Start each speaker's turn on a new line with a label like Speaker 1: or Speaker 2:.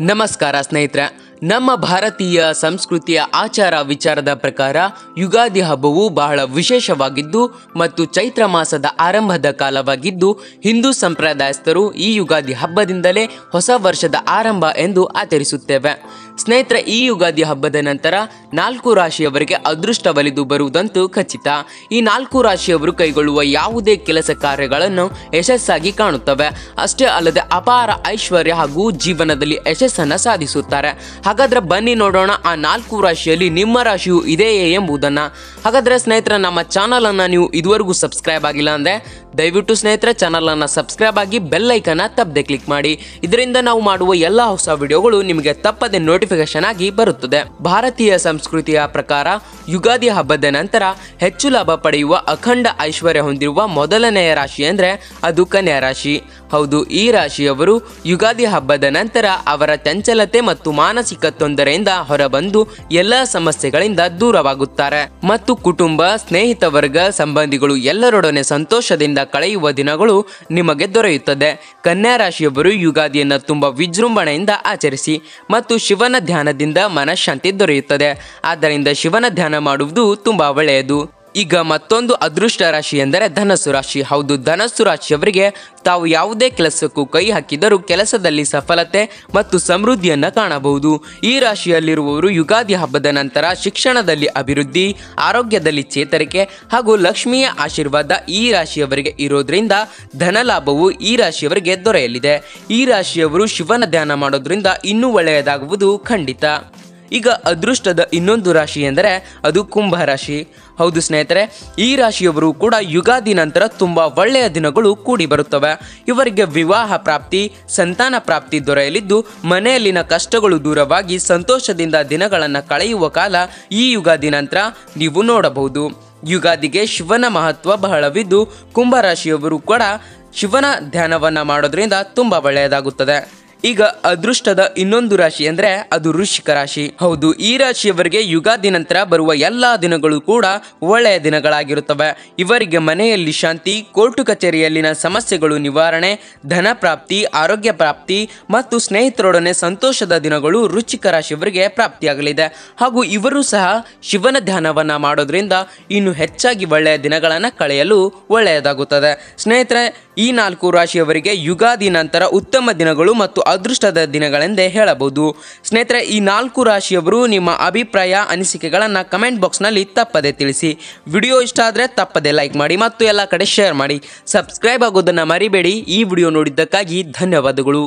Speaker 1: ನಮಸ್ಕಾರ ಸ್ನೇಹಿತರೆ. ನಮ್ಮ ಭಾರತೀಯ ಸಂಸ್ಕೃತಿಯ ಆಚಾರ ವಿಚಾರದ ಪ್ರಕಾರ ಯುಗಾದಿ ಹಬ್ಬವು ಬಹಳ ವಿಶೇಷವಾಗಿದ್ದು ಮತ್ತು ಚೈತ್ರ ಮಾಸದ ಆರಂಭದ ಕಾಲವಾಗಿದ್ದು ಹಿಂದೂ ಸಂಪ್ರದಾಯಸ್ಥರು ಈ ಯುಗಾದಿ ಹಬ್ಬದಿಂದಲೇ ಹೊಸ ವರ್ಷದ ಆರಂಭ ಎಂದು ಆಚರಿಸುತ್ತೇವೆ. ಸ್ನೇಹಿತರೆ, ಈ ಯುಗಾದಿ ಹಬ್ಬದ ನಂತರ ನಾಲ್ಕು ರಾಶಿಯವರಿಗೆ ಅದೃಷ್ಟ ಒಲಿದು ಬರುವುದಂತೂ ಖಚಿತ. ಈ ನಾಲ್ಕು ರಾಶಿಯವರು ಕೈಗೊಳ್ಳುವ ಯಾವುದೇ ಕೆಲಸ ಕಾರ್ಯಗಳನ್ನು ಯಶಸ್ಸಾಗಿ ಕಾಣುತ್ತವೆ. ಅಷ್ಟೇ ಅಲ್ಲದೆ ಅಪಾರ ಐಶ್ವರ್ಯ ಹಾಗೂ ಜೀವನದಲ್ಲಿ ಯಶಸ್ಸನ್ನು ಸಾಧಿಸುತ್ತಾರೆ. ಹಾಗಾದ್ರೆ ಬನ್ನಿ ನೋಡೋಣ ಆ ನಾಲ್ಕು ರಾಶಿಯಲ್ಲಿ ನಿಮ್ಮ ರಾಶಿಯು ಇದೆಯೇ ಎಂಬುದನ್ನ. ಹಾಗಾದ್ರೆ ಸ್ನೇಹಿತರ, ನಮ್ಮ ಚಾನಲ್ ಅನ್ನ ನೀವು ಇದುವರೆಗೂ ಸಬ್ಸ್ಕ್ರೈಬ್ ಆಗಿಲ್ಲ ಅಂದ್ರೆ ದಯವಿಟ್ಟು ಸ್ನೇಹಿತರ ಚಾನಲ್ ಅನ್ನ ಸಬ್ಸ್ಕ್ರೈಬ್ ಆಗಿ ಬೆಲ್ ಐಕನ್ ತಪ್ಪದೆ ಕ್ಲಿಕ್ ಮಾಡಿ. ಇದರಿಂದ ನಾವು ಮಾಡುವ ಎಲ್ಲ ಹೊಸ ವಿಡಿಯೋಗಳು ನಿಮಗೆ ತಪ್ಪದೆ ನೋಟಿಫಿಕೇಶನ್ ಆಗಿ ಬರುತ್ತದೆ. ಭಾರತೀಯ ಸಂಸ್ಕೃತಿಯ ಪ್ರಕಾರ, ಯುಗಾದಿ ಹಬ್ಬದ ನಂತರ ಹೆಚ್ಚು ಲಾಭ ಪಡೆಯುವ ಅಖಂಡ ಐಶ್ವರ್ಯ ಹೊಂದಿರುವ ಮೊದಲನೆಯ ರಾಶಿ ಅಂದ್ರೆ ಅದು ಕನ್ಯಾ ರಾಶಿ. ಹೌದು, ಈ ರಾಶಿಯವರು ಯುಗಾದಿ ಹಬ್ಬದ ನಂತರ ಅವರ ಚಂಚಲತೆ ಮತ್ತು ಮಾನಸಿಕ ತೊಂದರೆಯಿಂದ ಹೊರಬಂದು ಎಲ್ಲ ಸಮಸ್ಯೆಗಳಿಂದ ದೂರವಾಗುತ್ತಾರೆ. ಮತ್ತು ಕುಟುಂಬ, ಸ್ನೇಹಿತ ವರ್ಗ, ಸಂಬಂಧಿಗಳು ಎಲ್ಲರೊಡನೆ ಸಂತೋಷದಿಂದ ಕಳೆಯುವ ದಿನಗಳು ನಿಮಗೆ ದೊರೆಯುತ್ತದೆ. ಕನ್ಯಾ ರಾಶಿಯವರು ಯುಗಾದಿಯನ್ನು ತುಂಬಾ ವಿಜೃಂಭಣೆಯಿಂದ ಆಚರಿಸಿ ಮತ್ತು ಶಿವನ ಧ್ಯಾನದಿಂದ ಮನಃಶಾಂತಿ ದೊರೆಯುತ್ತದೆ. ಆದ್ದರಿಂದ ಶಿವನ ಧ್ಯಾನ ಮಾಡುವುದು ತುಂಬಾ ಒಳ್ಳೆಯದು. ಈಗ ಮತ್ತೊಂದು ಅದೃಷ್ಟ ರಾಶಿ ಎಂದರೆ ಧನಸ್ಸು ರಾಶಿ. ಹೌದು, ಧನಸ್ಸು ರಾಶಿಯವರಿಗೆ ತಾವು ಯಾವುದೇ ಕೆಲಸಕ್ಕೂ ಕೈ ಹಾಕಿದರೂ ಕೆಲಸದಲ್ಲಿ ಸಫಲತೆ ಮತ್ತು ಸಮೃದ್ಧಿಯನ್ನು ಕಾಣಬಹುದು. ಈ ರಾಶಿಯಲ್ಲಿರುವವರು ಯುಗಾದಿ ಹಬ್ಬದ ನಂತರ ಶಿಕ್ಷಣದಲ್ಲಿ ಅಭಿವೃದ್ಧಿ, ಆರೋಗ್ಯದಲ್ಲಿ ಚೇತರಿಕೆ ಹಾಗೂ ಲಕ್ಷ್ಮಿಯ ಆಶೀರ್ವಾದ ಈ ರಾಶಿಯವರಿಗೆ ಇರೋದ್ರಿಂದ ಧನ ಲಾಭವು ಈ ರಾಶಿಯವರಿಗೆ ದೊರೆಯಲಿದೆ. ಈ ರಾಶಿಯವರು ಶಿವನ ಧ್ಯಾನ ಮಾಡೋದ್ರಿಂದ ಇನ್ನೂ ಒಳ್ಳೆಯದಾಗುವುದು ಖಂಡಿತ. ಈಗ ಅದೃಷ್ಟದ ಇನ್ನೊಂದು ರಾಶಿ ಎಂದರೆ ಅದು ಕುಂಭ ರಾಶಿ. ಹೌದು ಸ್ನೇಹಿತರೆ, ಈ ರಾಶಿಯವರು ಕೂಡ ಯುಗಾದಿ ನಂತರ ತುಂಬ ಒಳ್ಳೆಯ ದಿನಗಳು ಕೂಡಿ ಬರುತ್ತವೆ. ಇವರಿಗೆ ವಿವಾಹ ಪ್ರಾಪ್ತಿ, ಸಂತಾನ ಪ್ರಾಪ್ತಿ ದೊರೆಯಲಿದ್ದು, ಮನೆಯಲ್ಲಿನ ಕಷ್ಟಗಳು ದೂರವಾಗಿ ಸಂತೋಷದಿಂದ ದಿನಗಳನ್ನು ಕಳೆಯುವ ಕಾಲ ಈ ಯುಗಾದಿ ನಂತರ ನೀವು ನೋಡಬಹುದು. ಯುಗಾದಿಗೆ ಶಿವನ ಮಹತ್ವ ಬಹಳವಿದ್ದು ಕುಂಭರಾಶಿಯವರು ಕೂಡ ಶಿವನ ಧ್ಯಾನವನ್ನು ಮಾಡೋದ್ರಿಂದ ತುಂಬ ಒಳ್ಳೆಯದಾಗುತ್ತದೆ. ಈಗ ಅದೃಷ್ಟದ ಇನ್ನೊಂದು ರಾಶಿ ಅಂದ್ರೆ ಅದು ವೃಶ್ಚಿಕ ರಾಶಿ. ಹೌದು, ಈ ರಾಶಿಯವರಿಗೆ ಯುಗಾದಿ ನಂತರ ಬರುವ ಎಲ್ಲಾ ದಿನಗಳು ಕೂಡ ಒಳ್ಳೆಯ ದಿನಗಳಾಗಿರುತ್ತವೆ. ಇವರಿಗೆ ಮನೆಯಲ್ಲಿ ಶಾಂತಿ, ಕೋರ್ಟು ಕಚೇರಿಯಲ್ಲಿನ ಸಮಸ್ಯೆಗಳು ನಿವಾರಣೆ, ಧನ ಪ್ರಾಪ್ತಿ, ಆರೋಗ್ಯ ಪ್ರಾಪ್ತಿ ಮತ್ತು ಸ್ನೇಹಿತರೊಡನೆ ಸಂತೋಷದ ದಿನಗಳು ವೃಶ್ಚಿಕ ರಾಶಿಯವರಿಗೆ ಪ್ರಾಪ್ತಿಯಾಗಲಿದೆ. ಹಾಗೂ ಇವರು ಸಹ ಶಿವನ ಧ್ಯಾನವನ್ನ ಮಾಡೋದ್ರಿಂದ ಇನ್ನು ಹೆಚ್ಚಾಗಿ ಒಳ್ಳೆಯ ದಿನಗಳನ್ನು ಕಳೆಯಲು ಒಳ್ಳೆಯದಾಗುತ್ತದೆ. ಸ್ನೇಹಿತರೆ ಈ ನಾಲ್ಕು ರಾಶಿಯವರಿಗೆ ಯುಗಾದಿ ನಂತರ ಉತ್ತಮ ದಿನಗಳು ಮತ್ತು ಅದೃಷ್ಟದ ದಿನಗಳೆಂದೇ ಹೇಳಬಹುದು. ಸ್ನೇಹಿತರೆ, ಈ ನಾಲ್ಕು ರಾಶಿಯವರು ನಿಮ್ಮ ಅಭಿಪ್ರಾಯ, ಅನಿಸಿಕೆಗಳನ್ನು ಕಮೆಂಟ್ ಬಾಕ್ಸ್ನಲ್ಲಿ ತಪ್ಪದೆ ತಿಳಿಸಿ. ವಿಡಿಯೋ ಇಷ್ಟ ಆದರೆ ತಪ್ಪದೆ ಲೈಕ್ ಮಾಡಿ ಮತ್ತು ಎಲ್ಲ ಕಡೆ ಶೇರ್ ಮಾಡಿ. ಸಬ್ಸ್ಕ್ರೈಬ್ ಆಗೋದನ್ನು ಮರಿಬೇಡಿ. ಈ ವಿಡಿಯೋ ನೋಡಿದ್ದಕ್ಕಾಗಿ ಧನ್ಯವಾದಗಳು.